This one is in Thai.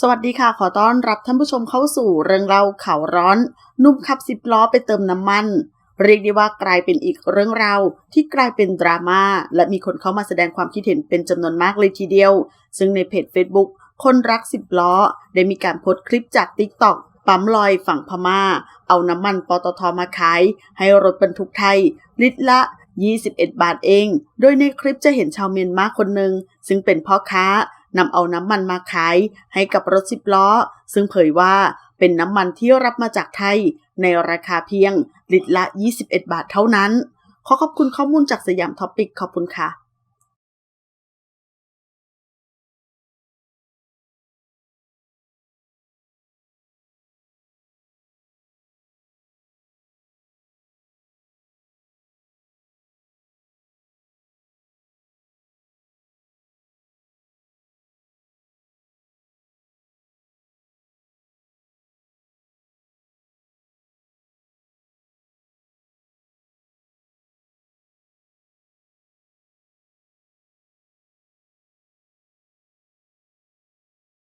สวัสดีค่ะ ขอต้อนรับท่านผู้ชมเข้าสู่เรื่องเล่าข่าวร้อน นุ่มขับสิบล้อไปเติมน้ำมัน เรียกได้ว่ากลายเป็นอีกเรื่องราวที่กลายเป็นดราม่าและมีคนเข้ามาแสดงความคิดเห็นเป็นจำนวนมากเลยทีเดียว ซึ่งในเพจ Facebook คนรักสิบล้อ ได้มีการโพสต์คลิปจาก t ิ k t o k ปั๊มลอยฝั่งพม่า เอาน้ำมันปตทมาขาย ให้รถบรรทุกไทย ลิตรละ 21 บาทเอง โดยในคลิปจะเห็นชาวเมียนมาคนหนึ่งซึ่งเป็นพ่อค้า นำเอาน้ำมันมาขายให้กับรถสิบล้อ ซึ่งเผยว่าเป็นน้ำมันที่รับมาจากไทยในราคาเพียงลิตรละ 21 บาทเท่านั้น ขอขอบคุณข้อมูลจากสยามท็อปิกขอบคุณค่ะ